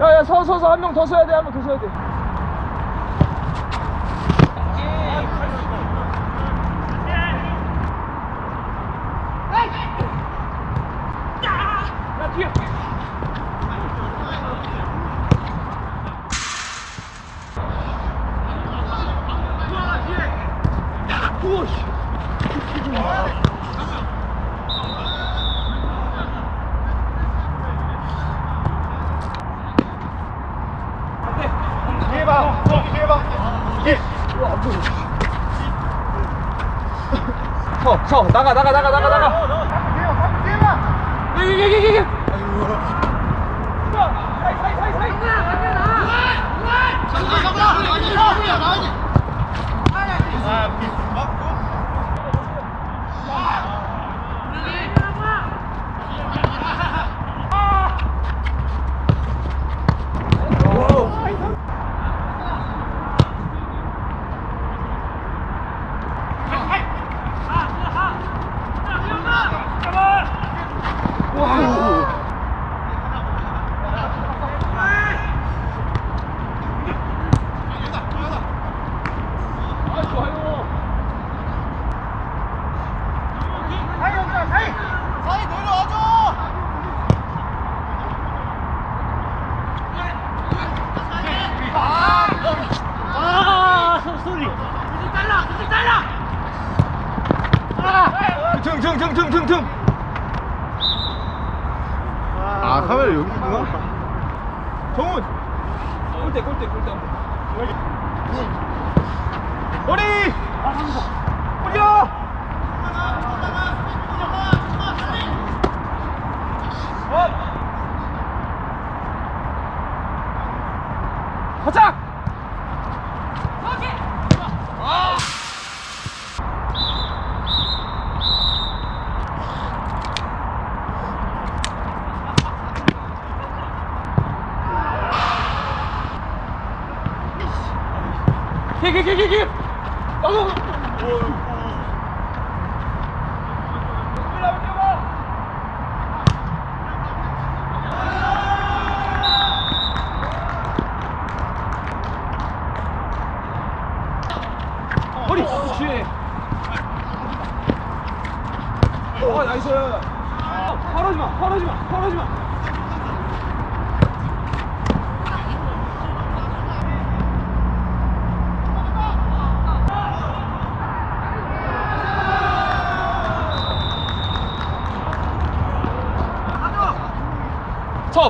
야야 서 서서 한 명 더 서야 돼한 명 더 서야 돼. 우와 씨. 쳐 나가 나가 나가 나가 나가. 등, 등, 등, 등, 등, 카메라 여기 있구나. 정훈! 꼴대 꼴대 꼴대 머리! 머리야 화장! 아, 나도 허리 화나지 마! 팔아지마 팔아지마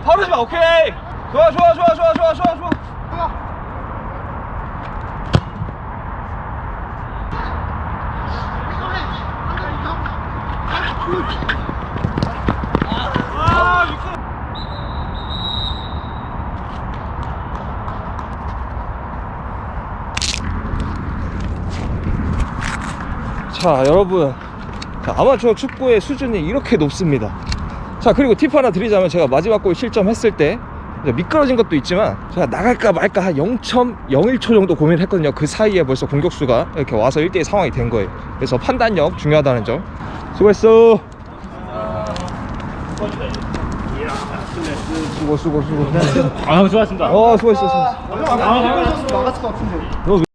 바로 지마 오케이. 좋아 좋아 좋아 좋아 좋아 좋아 좋아. 아, 아, 자 여러분. 그 아마추어 축구의 수준이 이렇게 높습니다. 자 그리고 팁 하나 드리자면 제가 마지막 골 실점했을 때 미끄러진 것도 있지만 제가 나갈까 말까 한 0.01초 정도 고민을 했거든요. 그 사이에 벌써 공격수가 이렇게 와서 1대1 상황이 된 거예요. 그래서 판단력 중요하다는 점. 수고했어. 수고 수고 수고 아 수고하셨습니다. 어 수고했어 수고했어 아, 어, 아, 아, 아, 아, 아, 아, 아, 아, 아, 아, 아, 아, 아, 아,